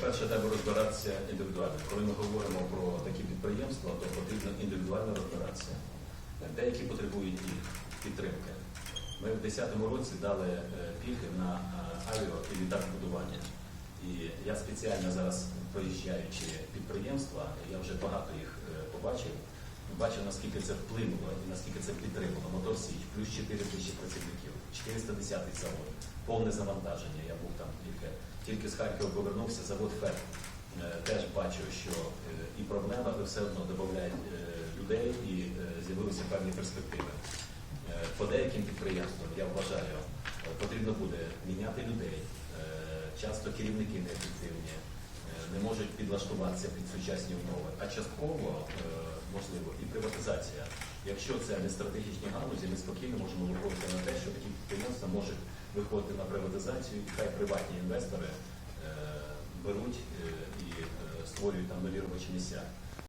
Перше, треба розбиратися індивідуально. Коли ми говоримо про такі підприємства, то потрібно індивідуально розбиратися. Деякі потребують і підтримки. Ми в 2010 році дали е, пільги на е, авіо і літакобудування. І я спеціально зараз проїжджаючи підприємства, я вже багато їх е, побачив, бачив, наскільки це вплинуло і наскільки це підтримало. Мотор Січ, плюс 4 тисячі працівників, 410 завод, повне завантаження. Я був тільки, з Харкова повернувся, завод ФЕД. Е, Теж бачу, що е, і проблема, але все одно додають е, людей і з'явилися певні перспективи. По деяким підприємствам, я вважаю, потрібно буде міняти людей. Часто керівники неефективні, не можуть підлаштуватися під сучасні умови, а частково можливо і приватизація. Якщо це не стратегічні галузі, ми спокійно можемо виходити на те, що такі підприємства можуть виходити на приватизацію, і хай приватні інвестори е, беруть е, і е, створюють там нові робочі місця.